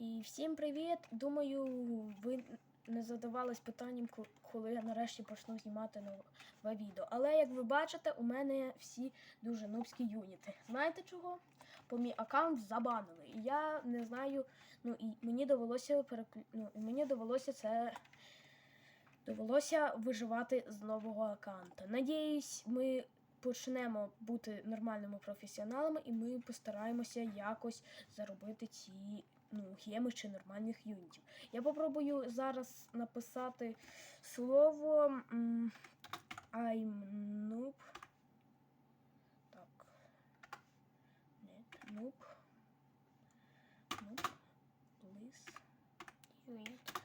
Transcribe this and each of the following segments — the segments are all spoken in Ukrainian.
І всім привіт! Думаю, ви не задавались питанням, коли я нарешті почну знімати нове відео. Але як ви бачите, у мене всі дуже нубські юніти. Знаєте чого? Бо мій аккаунт забанили. І я не знаю, ну і мені довелося переклю... ну, і мені довелося це. Довелося виживати з нового аккаунта. Надіюсь, ми почнемо бути нормальними професіоналами, і ми постараємося якось заробити ці ну, геми чи нормальних юнітів. Я попробую зараз написати слово I'm noob. Так. Нет, noob. Noob. Please. Unit.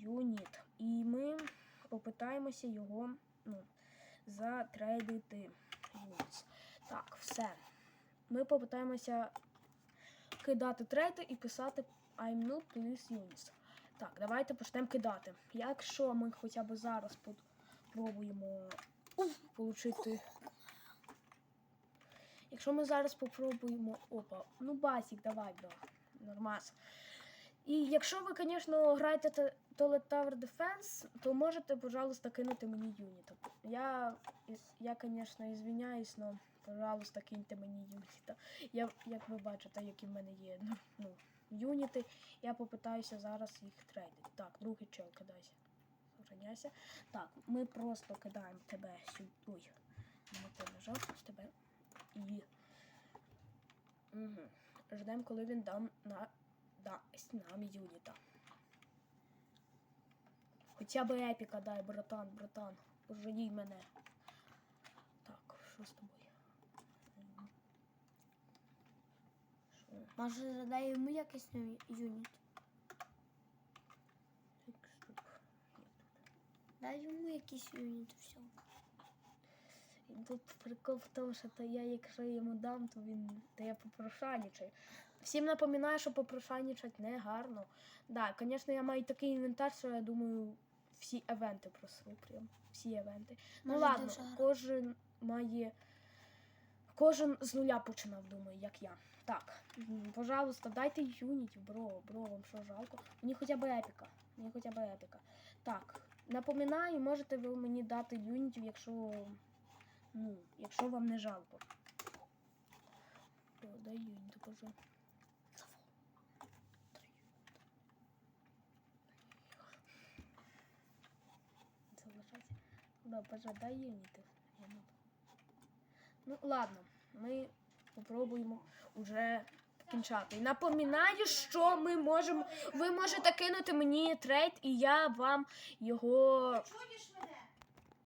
Юніт. І ми попитаємося його ну, затрейдити. Units. Так, все. Ми попитаємося кидати трейди і писати I'm noob please units. Так, давайте почнемо кидати. Якщо ми хоча б зараз спробуємо отримати. Якщо ми зараз попробуємо. Опа, ну басік, давай, бро. Нормас. І якщо ви, звісно, граєте те- Toilet Tower Defense, то можете, пожалуйста, кинути мені юніта. Я, я звісно, ізвиняюсь, але, пожалуйста, киньте мені юніта. Я, як ви бачите, які в мене є ну, ну, юніти, я попитаюся зараз їх трейдити. Так, другий чел кидайся. Сохраняйся. Так, ми просто кидаємо тебе сюди. Ой, не те нажав тебе. І. Угу. Ждемо, коли він дам на дасть нам юніта. Хоча б епіка дай, братан, братан. Пожалій мене. Так, що з тобою? Може, задай йому якийсь юніт. Так, стоп. Дай йому якийсь юніт і все. Тут прикол в тому, що то я, якщо йому дам, то він дає попрошайничає. Всім напоминаю, що попрошайничать не гарно. Да, звісно, я маю такий інвентар, що я думаю, всі евенти просру прям. Всі евенти. Ну Може, ладно, кожен має. Кожен з нуля починав, думаю, як я. Так, пожалуйста, дайте юнітів, бро, бро, вам що жалко. Мені хоча б епіка. Мені хоча б епіка. Так, напоминаю, можете ви мені дати юнітів, якщо. Ну, якщо вам не жалко. Дай юніт, боже. Да, боже, дай юніти. Я не- Ну, ладно, ми попробуємо уже кінчати. Напоминаю, що ми можемо. Ви можете кинути мені трейд, і я вам його. Чуєш мене?